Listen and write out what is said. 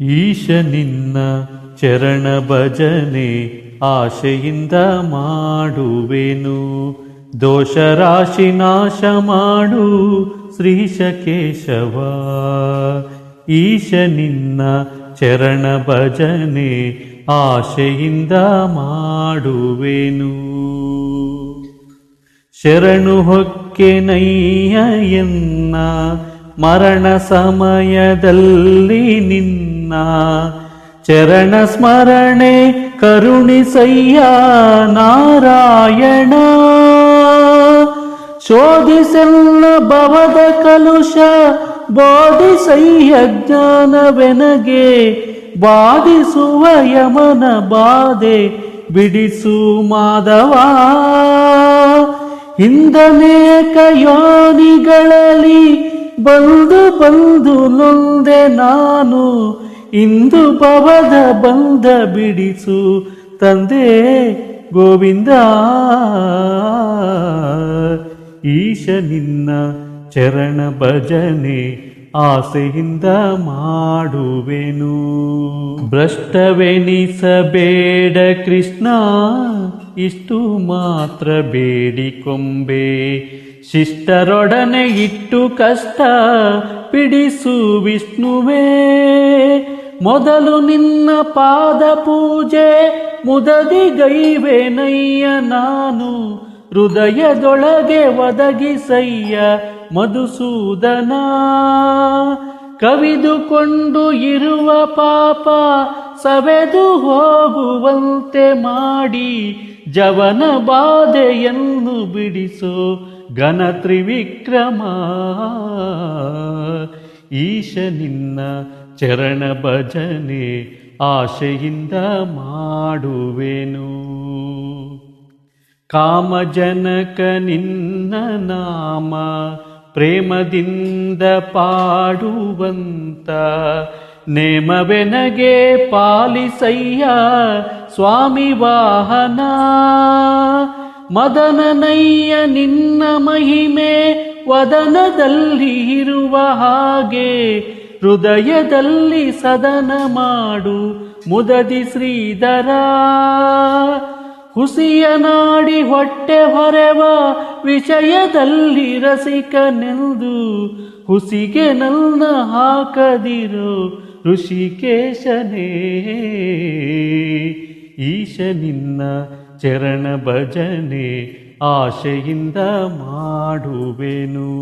ಈಶ ನಿನ್ನ ಚರಣ ಭಜನೆ ಆಶೆಯಿಂದ ಮಾಡುವೆನು. ದೋಷ ರಾಶಿ ನಾಶ ಮಾಡು ಶ್ರೀಶ ಕೇಶವ ಈಶ ನಿನ್ನ ಚರಣ ಭಜನೆ ಆಶೆಯಿಂದ ಮಾಡುವೆನು. ಶರಣು ಹೊಕ್ಕೆನಯ್ಯ ಎನ್ನ ಮರಣ ಸಮಯದಲ್ಲಿ ನಿನ್ನ ಚರಣ ಸ್ಮರಣೆ ಕರುಣಿಸಯ್ಯ ನಾರಾಯಣ. ಶೋಧಿಸೆಲ್ಲ ಭವದ ಕಲುಷ ಬೋಧಿಸಯ್ಯ ಜ್ಞಾನವೆನಗೆ, ಬಾಧಿಸುವ ಯಮನ ಬಾಧೆ ಬಿಡಿಸು ಮಾಧವ. ಹಿಂದನೇಕ ಯೋನಿಗಳಲ್ಲಿ ಬಂದು ಬಂದು ನೊಂದೆ ನಾನು ಇಂದು ಪವದ ಬಂದ ಬಿಡಿಸು ತಂದೆ ಗೋವಿಂದ. ಈಶ ನಿನ್ನ ಚರಣ ಭಜನೆ ಆಸೆಯಿಂದ ಮಾಡುವೆನು. ಭ್ರಷ್ಟವೆನಿಸಬೇಡ ಕೃಷ್ಣ, ಇಷ್ಟು ಮಾತ್ರ ಬೇಡಿಕೊಂಬೆ. ಶಿಷ್ಟರೊಡನೆ ಇಟ್ಟು ಕಷ್ಟ ಪಿಡಿಸು ವಿಷ್ಣುವೇ. ಮೊದಲು ನಿನ್ನ ಪಾದ ಪೂಜೆ ಮುದದಿ ಗೈವೆನಯ್ಯ ನಾನು. ಹೃದಯದೊಳಗೆ ಒದಗಿಸಯ್ಯ ಮಧುಸೂದನ. ಕವಿದುಕೊಂಡು ಇರುವ ಪಾಪ ಸವೆದು ಹೋಗುವಂತೆ ಮಾಡಿ ಜವನ ಬಾಧೆಯನ್ನು ಬಿಡಿಸೋ ಘನ ತ್ರಿವಿಕ್ರಮ ಈಶ ನಿನ್ನ ಚರಣ ಭಜನೆ ಆಶೆಯಿಂದ ಮಾಡುವೆನು. ಕಾಮಜನಕ ನಿನ್ನ ನಾಮ ಪ್ರೇಮದಿಂದ ಪಾಡುವಂತ ನೇಮವೆನಗೆ ಪಾಲಿಸಯ್ಯ ಸ್ವಾಮಿ ವಾಹನ. ಮದನನಯ್ಯ ನಿನ್ನ ಮಹಿಮೆ ವದನದಲ್ಲಿ ಇರುವ ಹಾಗೆ ಹೃದಯದಲ್ಲಿ ಸದನ ಮಾಡು ಮುದದಿ ಶ್ರೀಧರ. ಹುಸಿಯ ನಾಡಿ ಹೊಟ್ಟೆ ಹೊರೆವ ವಿಷಯದಲ್ಲಿ ರಸಿಕನೆಂದು ಹುಸಿಗೆ ನನ್ನ ಹಾಕದಿರೋ ಋಷಿಕೇಶನೇ. ಈಶ ನಿನ್ನ ಚರಣ ಭಜನೆ ಆಶೆಯಿಂದ ಮಾಡುವೆನು.